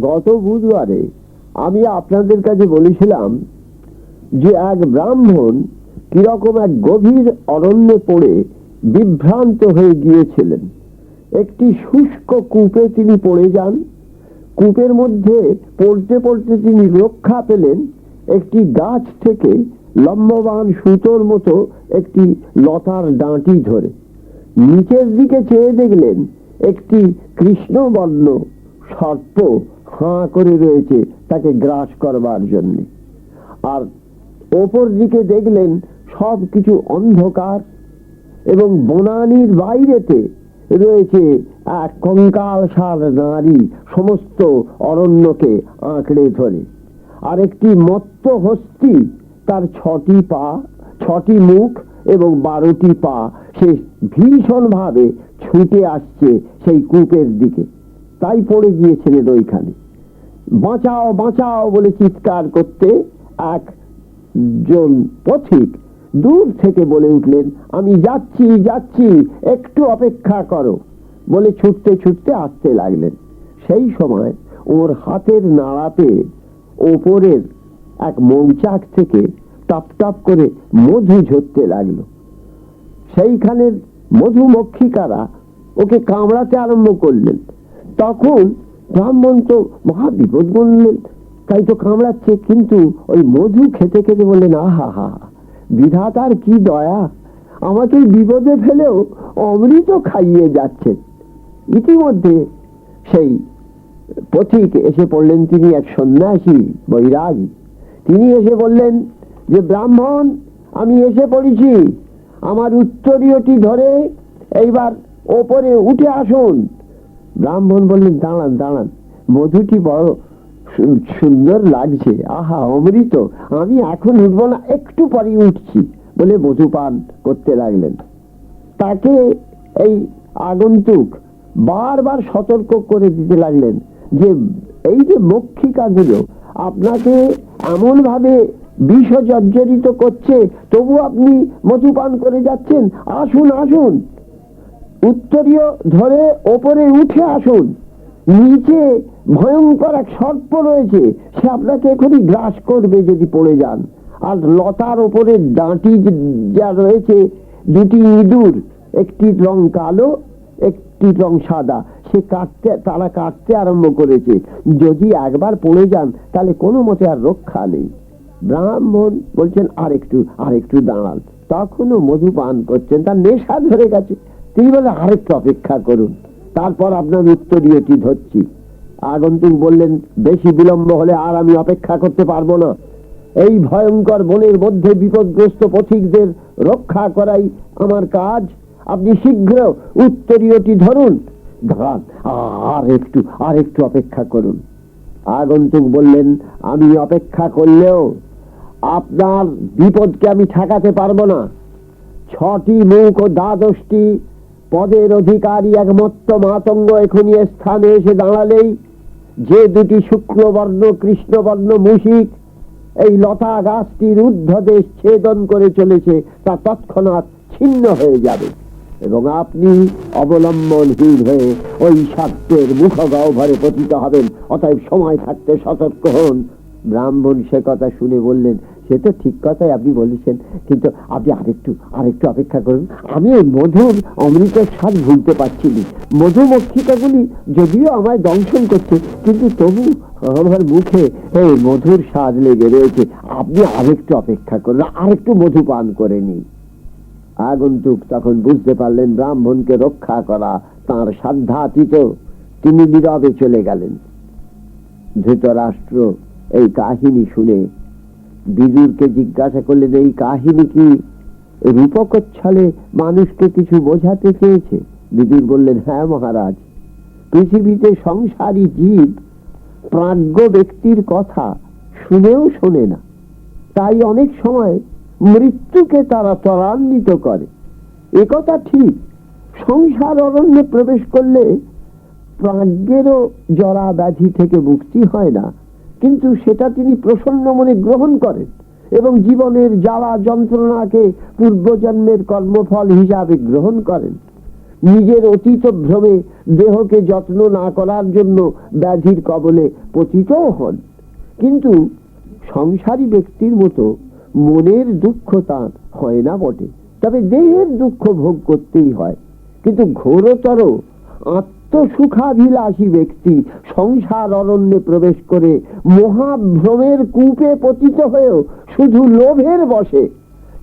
গত বুধবারে আমি আপনাদের কাছে বলেছিলাম যে এক ব্রাহ্মণ কীরকম এক গভীর অরণ্যে পড়ে বিভ্রান্ত হয়ে গিয়েছিলেন। একটি শুষ্ক কূপে তিনি পড়ে যান। কূপের মধ্যে পড়তে পড়তে তিনি রক্ষা পেলেন একটি গাছ থেকে লম্ববান সুতোর মতো একটি লতার ডাঁটি ধরে। নিচের দিকে চেয়ে দেখলেন একটি কৃষ্ণবর্ণ সর্প হাঁ করে রয়েছে তাকে গ্রাস করবার জন্য। আর ওপর দিকে দেখলেন সব কিছু অন্ধকার এবং বনানির বাইরেতে রয়েছে এক কঙ্কাল সার নারী সমস্ত অরণ্যকে আঁকড়ে ধরে। আর একটি মত্ত হস্তি তার ছটি পা, ছটি মুখ এবং বারোটি পা সে ভীষণ ভাবে ছুটে আসছে সেই কূপের দিকে। তাই পড়ে গিয়েছিলেন ওইখানে। বাঁচাও বাঁচাও বলে চিৎকার করতে একজন পথিক দূর থেকে বলে উঠলেন, আমি যাচ্ছি যাচ্ছি, একটু অপেক্ষা করো। বলে ছুটতে ছুটতে আসতে লাগলেন। সেই সময় ওর হাতের নাড়াতে ওপরের এক মৌচাক থেকে টপ টপ করে মধু ঝরতে লাগল। সেইখানের মধুমক্ষিকারা ওকে কামড়াতে আরম্ভ করলেন। তখন ব্রাহ্মণ তো মহা বিপদ বললেন। তাই তো কামড়াচ্ছে, কিন্তু ওই মধু খেতে খেতে বললেন, আহা, হা বিধাতার কি দয়া? আমাকে বিপদে ফেলেও অমৃত খাইয়ে যাচ্ছে ইতিমধ্যে সেই পথিক এসে পড়লেন, তিনি এক সন্ন্যাসী, বৈরাগী। তিনি এসে বললেন যে, ব্রাহ্মণ, আমি এসে পড়েছি। আমার উত্তরীয়টি ধরে এইবার ওপরে উঠে আসুন। ব্রাহ্মণ বললেন, দাঁড়ান দাঁড়ান, মধুটি বড় সুন্দর লাগছে। আহা, অমৃত, আমি এখন উঠবো না, একটু পরে উঠছি, বলে মধু পান করতে লাগলেন। তাকে এই আগন্তুক বারবার সতর্ক করে দিতে লাগলেন যে, এই যে মক্ষিকাগুলো, আপনাকে এমন ভাবে বিষ জর্জরিত করছে, তবু আপনি মধুপান করে যাচ্ছেন, আসুন আসুন। উত্তরীয় ধরে ওপরে উঠে আসুন। নিচে ভয়ঙ্কর এক সর্প রয়েছে, সে আপনাকে এখনই গ্রাস করবে যদি পড়ে যান। আর লতার ওপরে ডাঁটি যা রয়েছে, দুটি ইঁদুর, একটি রং কালো, একটি রং সাদা। সে কাটতে, তারা কাটতে আরম্ভ করেছে। যদি একবার পড়ে যান, তাহলে কোনো মতে আর রক্ষা নেই। ব্রাহ্মণ বলছেন আর একটু আর একটু দাঁড়ান। তখনও মধু পান করছেন, তার নেশা ধরে গেছে। তিনি বলে আরেকটু অপেক্ষা করুন। তারপর আপনার উত্তরীয়টি ধরছি। আগন্তুক বললেন, বেশি বিলম্ব হলে আর আমি অপেক্ষা করতে পারব না। এই ভয়ঙ্কর বনের মধ্যে বিপদগ্রস্ত পথিকদের রক্ষা করাই আমার কাজ। আপনি শীঘ্র উত্তরীয়টি ধরুন। ধরান, আর একটু আর একটু অপেক্ষা করুন। আগন্তুক বললেন, আমি অপেক্ষা করলেও আপনার বিপদকে আমি ঠেকাতে পারব না। ছটি মুখ ও দ্বাদশটি পদের অধিকারী এক মত্ত মাতঙ্গ এখনই স্থানে এসে দাঁড়ালেই যে দুটি শুক্লবর্ণ কৃষ্ণবর্ণ মুশিক এই লতা গাছটির ঊর্ধ্বদেশ ছেদন করে চলেছে, তা তৎক্ষণাৎ ছিন্ন হয়ে যাবে। এবং আপনি অবলম্বনহীন হয়ে ওই সত্যের মুখগাও ভরে পতিত হবেন। অতএব সময় থাকতে সতর্ক হন। ব্রাহ্মণ সে কথা শুনে বললেন সে তো ঠিক কথাই আপনি বলেছেন। কিন্তু আপনি আরেকটু আরেকটু অপেক্ষা করুন। আমি ওই মধুর অমৃতের স্বাদ ভুলতে পারছি না। মধুমক্ষিকাগুলি যদিও আমায় দংশন করছে, কিন্তু তবু আমার মুখে এই মধুর স্বাদ লেগে রয়েছে। আপনি আরেকটু অপেক্ষা করুন, আরেকটু মধু পান করে নিন। আগন্তুক তখন বুঝতে পারলেন ব্রাহ্মণকে রক্ষা করা তার সাধ্যাতীত। তিনি নীরবে চলে গেলেন। ধৃতরাষ্ট্র এই কাহিনী শুনে বিদুরকে জিজ্ঞাসা করলেন, এই কাহিনী কি রূপকচ্ছলে মানুষকে কিছু বোঝাতে চেয়েছে? বিদুর বললেন হ্যাঁ মহারাজ, পৃথিবীতে সংসারী জীব প্রাজ্ঞ ব্যক্তির কথা শুনেও শোনে না। তাই অনেক সময় মৃত্যুকে তারা ত্বরান্বিত করে। একথা ঠিক, সংসার অরণ্যে প্রবেশ করলে প্রাজ্ঞেরও জরা ব্যাধি থেকে মুক্তি হয় না। কিন্তু সেটা তিনি প্রসন্ন মনে গ্রহণ করেন এবং জীবনের জ্বালা যন্ত্রণাকে পূর্বজন্মের কর্মফল হিসাবে গ্রহণ করেন। নিজের অতীত ভ্রমে দেহকে যত্ন না করার জন্য ব্যাধির কবলে পতিতও হন। কিন্তু সংসারী ব্যক্তির মতো মনের দুঃখ তার হয় না বটে, তবে দেহের দুঃখ ভোগ করতেই হয়। কিন্তু ঘোরতর আত্মসুখাভিলাষী ব্যক্তি সংসার অরণ্যে প্রবেশ করে মহাভ্রমের কূপে পতিত হয়েও শুধু লোভের বসে।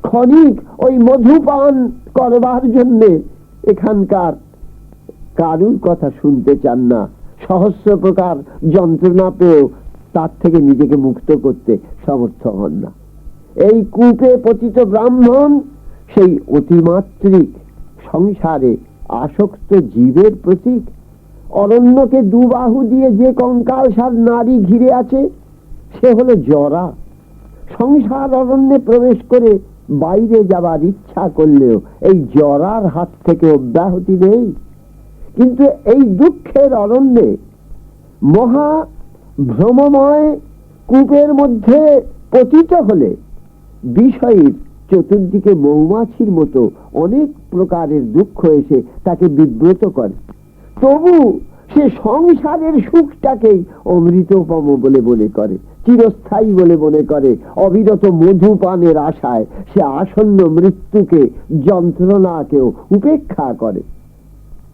ক্ষণিক ওই মধুপান করবার জন্যে এখানকার কারুর কথা শুনতে চান না। সহস্র প্রকার যন্ত্রণা পেয়েও তার থেকে নিজেকে মুক্ত করতে সমর্থ হন না। এই কূপে পতিত ব্রাহ্মণ সেই অতিমাত্রিক সংসারে আসক্ত জীবের প্রতীক। অরণ্যকে দুবাহু দিয়ে যে কঙ্কাল সার নারী ঘিরে আছে, সে হলো জরা। সংসার অরণ্যে প্রবেশ করে বাইরে যাবার ইচ্ছা করলেও এই জরার হাত থেকে অব্যাহতি নেই। কিন্তু এই দুঃখের অরণ্যে মহা ভ্রমময় কূপের মধ্যে পতিত হলে বিষয়ের চতুর্দিকে মৌমাছির মতো অনেক প্রকারের দুঃখ এসে তাকে বিব্রত করে। তবু সে সংসারের সুখটাকেই অমৃতপম বলে মনে করে, চিরস্থায়ী বলে মনে করে। অবিরত মধুপানের আশায় সে আসন্ন মৃত্যুকে যন্ত্রণাকেও উপেক্ষা করে।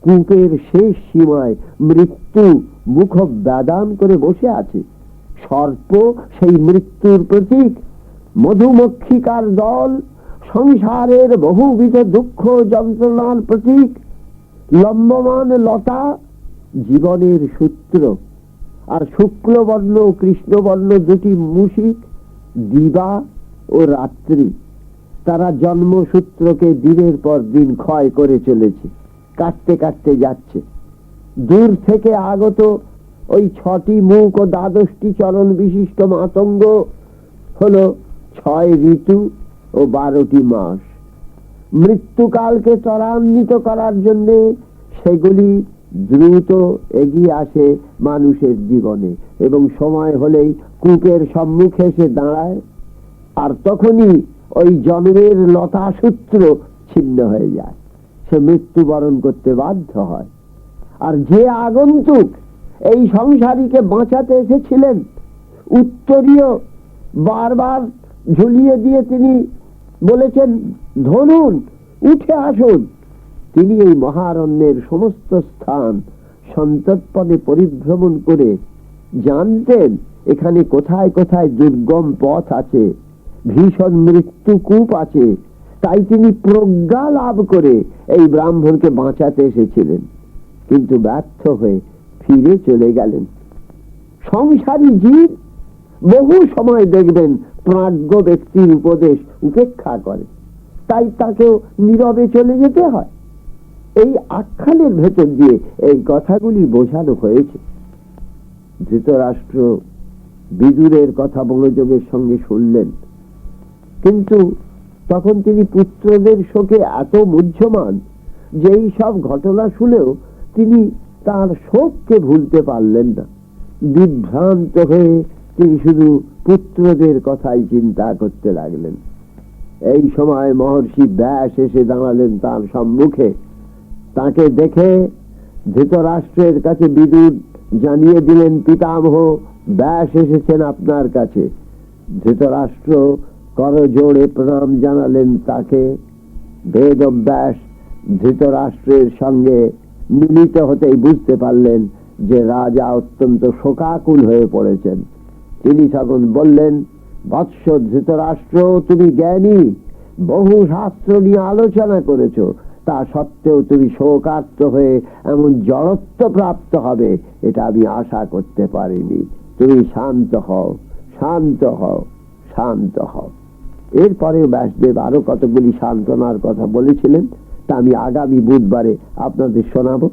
কূপের শেষ সীমায় মৃত্যু মুখ ব্যাদান করে বসে আছে। সর্প সেই মৃত্যুর প্রতীক। মধুমক্ষিকার দল সংসারের বহুবিধ দুঃখ যন্ত্রণার প্রতীক, লম্বমান লতা জীবনের সূত্র আর শুক্লবর্ণ, কৃষ্ণবর্ণ দুটি মুশিক দিবা ও রাত্রি। তারা জন্মসূত্রকে দিনের পর দিন ক্ষয় করে চলেছে, কাটতে কাটতে যাচ্ছে। দূর থেকে আগত ওই ছটি মুখ ও দ্বাদশটি চরণ বিশিষ্ট মাতঙ্গ হলো ছয় ঋতু ও বারোটি মাস। মৃত্যুকালকে ত্বরান্বিত করার জন্য সেগুলি দ্রুত এগিয়ে আসে মানুষের জীবনে এবং সময় হলেই কূপের সম্মুখে এসে দাঁড়ায়। আর তখনই ওই জন্মের লতা সূত্র ছিন্ন হয়ে যায়। সে মৃত্যুবরণ করতে বাধ্য হয়। আর যে আগন্তুক এই সংসারীকে বাঁচাতে এসেছিলেন, উত্তরীয় বারবার ঝুলিয়ে দিয়ে তিনি বলেছেন ধরুন উঠে আসুন। তিনি এই মহারণ্যের সমস্ত স্থান সন্তর্পণে পরিভ্রমণ করে জানতেন, এখানে কোথায় কোথায় দুর্গম পথ আছে, ভীষণ মৃত্যু কূপ আছে। তাই তিনি প্রজ্ঞা লাভ করে এই ব্রাহ্মণকে বাঁচাতে এসেছিলেন। কিন্তু ব্যর্থ হয়ে ফিরে চলে গেলেন। সংসারী জীব বহু সময় দেখবেন প্রাজ্ঞ ব্যক্তির উপদেশ উপেক্ষা করে। তাই তাকেও নীরবে চলে যেতে হয়। এই আখ্যানের ভেতর দিয়ে এই কথাগুলি বোঝানো হয়েছে। ধৃতরাষ্ট্র বিদুরের কথা মনোযোগের সঙ্গে শুনলেন। কিন্তু তখন তিনি পুত্রদের শোকে এত মুহ্যমান যে সব ঘটনা শুনেও তিনি তার শোককে ভুলতে পারলেন না। বিভ্রান্ত হয়ে তিনি শুধু পুত্রদের কথাই চিন্তা করতে লাগলেন। এই সময় মহর্ষি ব্যাস এসে দাঁড়ালেন তার সম্মুখে। তাকে দেখে ধৃতরাষ্ট্রের কাছে বিদ্যুৎ জানিয়ে দিলেন, পিতামহ, ব্যাস এসেছেন আপনার কাছে। ধৃতরাষ্ট্র কর জোড়ে প্রণাম জানালেন তাকে। বেদ ব্যাস ধৃতরাষ্ট্রের সঙ্গে মিলিত হতেই বুঝতে পারলেন যে রাজা অত্যন্ত শোকাকুল হয়ে পড়েছেন। তিনি তখন বললেন, বৎস ধৃতরাষ্ট্র, তুমি জ্ঞানী, বহু শাস্ত্র নিয়ে আলোচনা করেছ। তা সত্ত্বেও তুমি শোকার্ত হয়ে এমন জড়ত্ব প্রাপ্ত হবে, এটা আমি আশা করতে পারিনি। তুমি শান্ত হও শান্ত হও শান্ত হও। এরপরে ব্যাসদেব আরও কতগুলি সান্ত্বনার কথা বলেছিলেন, তা আমি আগামী বুধবারে আপনাদের শোনাবো।